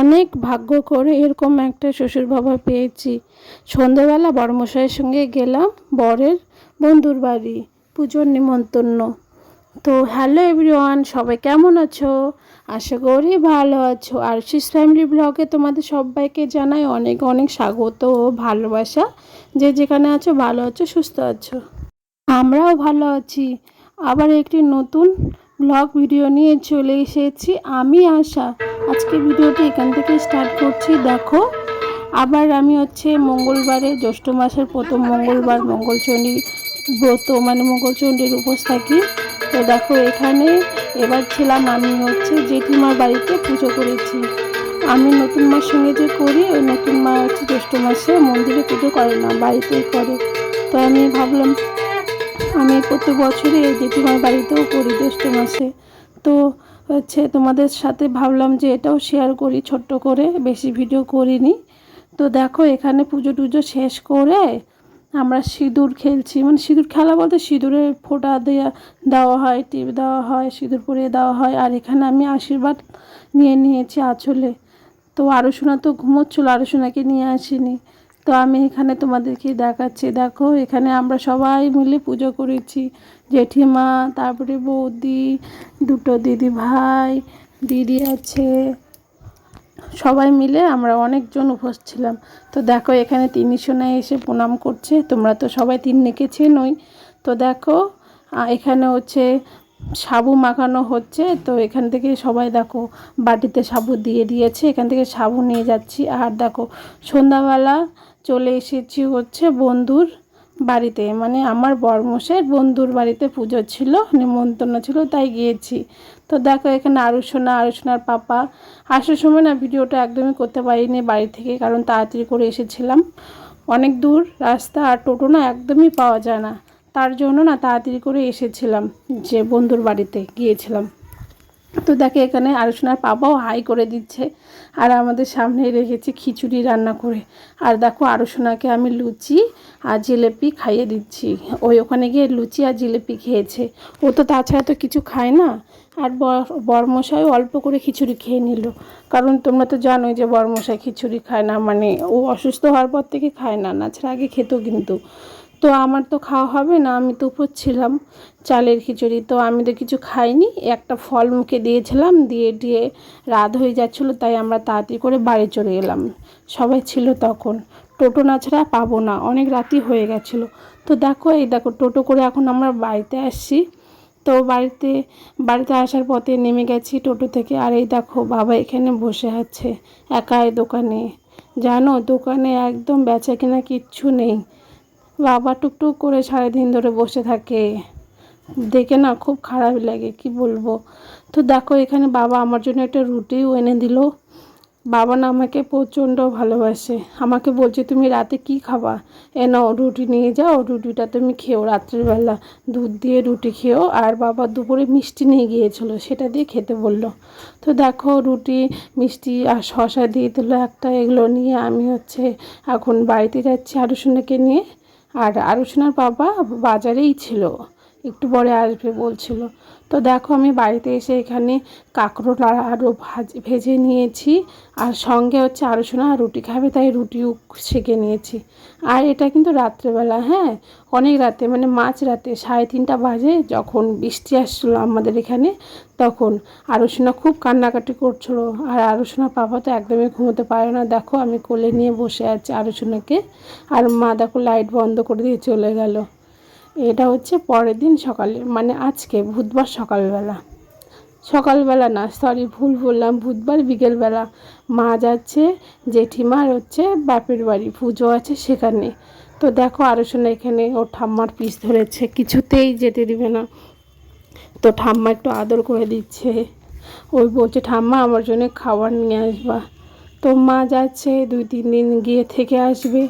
অনেক ভাগ্য করে এরকম একটা শ্বশুর বাবা পেয়েছি। সন্ধেবেলা বড়মশাইয়ের সঙ্গে গেলাম, বরের বন্ধুর বাড়ি, পুজোর নিমন্ত্রণ। তো হ্যালো এভরিওয়ান, সবাই কেমন আছো? আশা করি ভালো আছো। আর শিস ফ্যামিলি ব্লগে তোমাদের সবাইকে জানাই অনেক অনেক স্বাগত ও ভালোবাসা। যে যেখানে আছো, ভালো আছো, সুস্থ আছো। আমরাও ভালো আছি। আবার একটি নতুন ব্লগ ভিডিও নিয়ে চলে এসেছি। আমি আশা আজকে ভিডিওটি এখান থেকে স্টার্ট করছি। দেখো, আবার আমি হচ্ছে মঙ্গলবারে, জ্যৈষ্ঠ মাসের প্রথম মঙ্গলবার মঙ্গলচণ্ডী ব্রত মানে মঙ্গলচণ্ডীর উপোস থাকি। তো দেখো, এখানে এবার ছিলাম আমি হচ্ছে জেঠিমার বাড়িতে পুজো করেছি। আমি নতুন মার সঙ্গে যে করি, ওই নতুন মা হচ্ছে জ্যৈষ্ঠ মাসে মন্দিরে পুজো করে না, বাড়িতেই করে। তো আমি ভাবলাম, আমি প্রত্যেক বছরই এই জেঠিমার বাড়িতেও করি জ্যৈষ্ঠ মাসে। তো হচ্ছে তোমাদের সাথে ভাবলাম যে এটাও শেয়ার করি, ছোট্ট করে, বেশি ভিডিও করিনি। তো দেখো এখানে পুজো টুজো শেষ করে আমরা সিঁদুর খেলছি। মানে সিঁদুর খেলা বলতে সিঁদুরের ফোঁটা দেওয়া দেওয়া হয়, টিপ দেওয়া হয়, সিঁদুর পরিয়ে দেওয়া হয়। আর এখানে আমি আশীর্বাদ নিয়ে নিয়েছি আঁচলে। তো আরশোনা তো ঘুমোচ্ছিলো, আরশোনাকে নিয়ে আসিনি। তো আমি এখানে তোমাদেরকে দেখাচ্ছি। দেখো, এখানে আমরা সবাই মিলে পুজো করেছি। জেঠিমা, তারপরে বৌদি, দুটো দিদি ভাই, দিদি আছে। সবাই মিলে আমরা অনেকজন উপোস ছিলাম। তো দেখো, এখানে তিনি সোনায় এসে প্রণাম করছে। তোমরা তো সবাই তিন নেকে চেনই। তো দেখো এখানে হচ্ছে সাবু মাখানো হচ্ছে, তো এখান থেকে সবাই দেখো বাটিতে সাবু দিয়ে দিয়েছে। এখান থেকে সাবু নিয়ে যাচ্ছি। আর দেখো সন্ধ্যাবেলা চলে এসেছি হচ্ছে বন্ধুর বাড়িতে। মানে আমার বরমশের বন্ধুর বাড়িতে পুজো ছিল, নিমন্ত্রণ ছিল, তাই গিয়েছি। তো দেখো এখানে আরুষোনা, আরুষোনার পাপা। আসার সময় না ভিডিওটা একদমই করতে পারিনি বাড়ি থেকে, কারণ তাড়াতাড়ি করে এসেছিলাম। অনেক দূর রাস্তা আর টোটো না একদমই পাওয়া যায় না। তার জন্য না তাড়াতাড়ি করে এসেছিলাম, যে বন্ধুর বাড়িতে গিয়েছিলাম। তো দেখে এখানে আলোচনার পাপাও হাই করে দিচ্ছে, আর আমাদের সামনে রেখেছি খিচুড়ি রান্না করে। আর দেখো আরশোনাকে আমি লুচি আর জিলেপি খাইয়ে দিচ্ছি। ওই ওখানে গিয়ে লুচি আর জিলেপি খেয়েছে। ও তো তাছাড়া তো কিছু খায় না। আর বর- বরমশাই অল্প করে খিচুড়ি খেয়ে নিল। কারণ তোমরা তো জানোই যে বরমশাই খিচুড়ি খায় না মানে ও অসুস্থ হওয়ার পর থেকে খায় না। না ছাড়া আগে খেত কিন্তু। তো আমার তো খাওয়া হবে না, আমি তো উপর ছিলাম চালের খিচুড়ি। তো আমি তো কিছু খাইনি, একটা ফল মুখে দিয়েছিলাম, দিয়ে দিয়ে রাত হয়ে যাচ্ছিল, তাই আমরা তাড়াতাড়ি করে বাড়ি চলে এলাম। সবাই ছিল তখন। টোটো না ছাড়া পাবো না, অনেক রাতি হয়ে গেছিল। তো দেখো, এই দেখো, টোটো করে এখন আমরা বাড়িতে আসছি। তো বাড়িতে বাড়িতে আসার পথে নেমে গেছি টোটো থেকে, আর এই দেখো, বাবা এখানে বসে আছে, একাই দোকানে। জানো, দোকানে একদম বেচা কেনা কিচ্ছু নেই। বাবা টুকটুক করে সারাদিন ধরে বসে থাকে। দেখে না খুব খারাপ লাগে, কি বলব? তো দেখো, এখানে বাবা আমার জন্য একটা রুটিও এনে দিল। বাবা না আমাকে প্রচণ্ড ভালোবাসে। আমাকে বলছে, তুমি রাতে কি খাবা? এ নাও, রুটি নিয়ে যাও, রুটিটা তুমি খেও রাত্রিবেলা দুধ দিয়ে রুটি খেও। আর বাবা দুপুরে মিষ্টি নিয়ে গিয়েছিল, সেটা দিয়ে খেতে বলল। তো দেখো, রুটি, মিষ্টি আর শশা দিয়ে দিল একটা, এগুলো নিয়ে আমি হচ্ছে এখন বাড়িতে যাচ্ছি আরুষণাকে নিয়ে। আর আরুষনার বাবা বাজারেই ছিল। একটু পরে আসবে বলছিল। তো দেখো আমি বাড়িতে এসে এখানে কাঁকরোল আর আরও ভাজ, ভেজে নিয়েছি। আর সঙ্গে হচ্ছে আরুষণা রুটি খাবে, তাই রুটিও সেঁকে নিয়েছি। আর এটা কিন্তু রাত্রেবেলা হ্যাঁ? অনেক রাতে মানে মাঝ রাতে, সাড়ে তিনটা বাজে যখন বৃষ্টি আসছিল আমাদের এখানে, তখন আরুষণা খুব কান্নাকাটি করছিল। আর আরুষণার পাপা তো একদমই ঘুমোতে পারে না। দেখো আমি কোলে নিয়ে বসে আছি আরুষণাকে আর মা দেখো লাইট বন্ধ করে দিয়ে চলে গেল। এটা হচ্ছে পরের দিন সকালে মানে আজকে, বুধবার সকালবেলা। সকালবেলা না সরি ভুল বললাম, বুধবার বিকেলবেলা মা যাচ্ছে, জেঠিমার হচ্ছে বাপের বাড়ি, পুজো আছে সেখানে। তো দেখো আলোচনা এখানে, ও ঠাম্মার পিস ধরেছে, কিছুতেই যেতে দিবে না। তো ঠাম্মা একটু আদর করে দিচ্ছে। ওই বলছে, ঠাম্মা, আমার জন্য খাবার নিয়ে আসবা। তো মা যাচ্ছে, দুই, তিন দিন গিয়ে থেকে আসবে।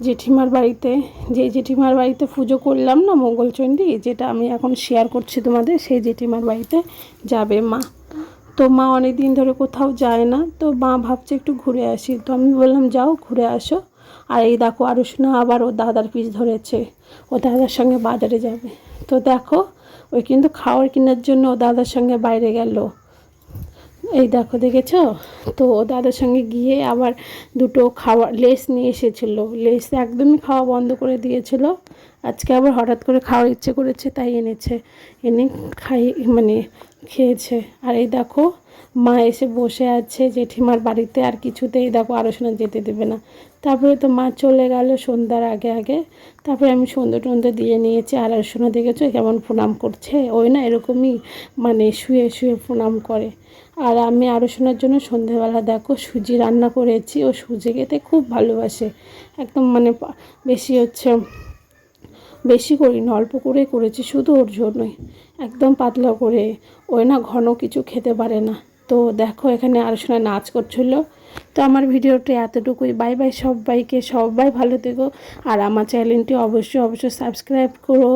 জেঠিমার বাড়িতে, যে জেঠিমার বাড়িতে পুজো করলাম না মঙ্গলচণ্ডী, যেটা আমি এখন শেয়ার করছি তোমাদের, সেই জেঠিমার বাড়িতে যাবে মা। তো মা অনেক দিন ধরে কোথাও যায় না, তো মা ভাবছে একটু ঘুরে আসি। তো আমি বললাম, যাও, ঘুরে আসো। আর এই দেখো আরুষনা আবার ও দাদার পিস ধরেছে, ও দাদার সঙ্গে বাজারে যাবে। তো দেখো ওই কিন্তু খাওয়ার কেনার জন্য ও দাদার সঙ্গে বাইরে গেল। এই দেখো, দেখেছ? তো দাদার সঙ্গে গিয়ে আবার দুটো খাওয়া, লেস নিয়ে এসেছিল। লেস একদমই খাওয়া বন্ধ করে দিয়েছিল। আজকে আবার হঠাৎ করে খাওয়ার ইচ্ছে করেছে, তাই এনেছে। এনে খাই মানে খেয়েছে। আর এই দেখো, মা এসে বসে আছে জেঠিমার বাড়িতে, আর কিছুতেই দেখো শোনা যেতে দেবে না। তারপরে তো মা চলে গেল সন্ধ্যার আগে আগে। তারপরে আমি সন্ধ্যে টন্ধে দিয়ে নিয়েছি, আর শোনা দেখেছ? কেমন প্রণাম করছে? ওই না এরকমই মানে শুয়ে শুয়ে প্রণাম করে। আর আমি আরও শোনার জন্য সন্ধেবেলা দেখো সুজি রান্না করেছি। ও সুজি খেতে খুব ভালোবাসে। একদম মানে বেশি হচ্ছে বেশি করি না, অল্প করে করেছি, শুধু ওর জন্যই। একদম পাতলা করে। ওই না ঘন কিছু খেতে পারে না। তো দেখো এখানে সময় নাচ করছিল। তো আমার ভিডিওটা এতটুকুই। বাই বাই সবাইকে, সবাই ভালো থেকো। আর আমার চ্যানেলটি অবশ্যই অবশ্যই সাবস্ক্রাইব করো।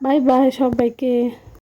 বাই বাই সবাইকে।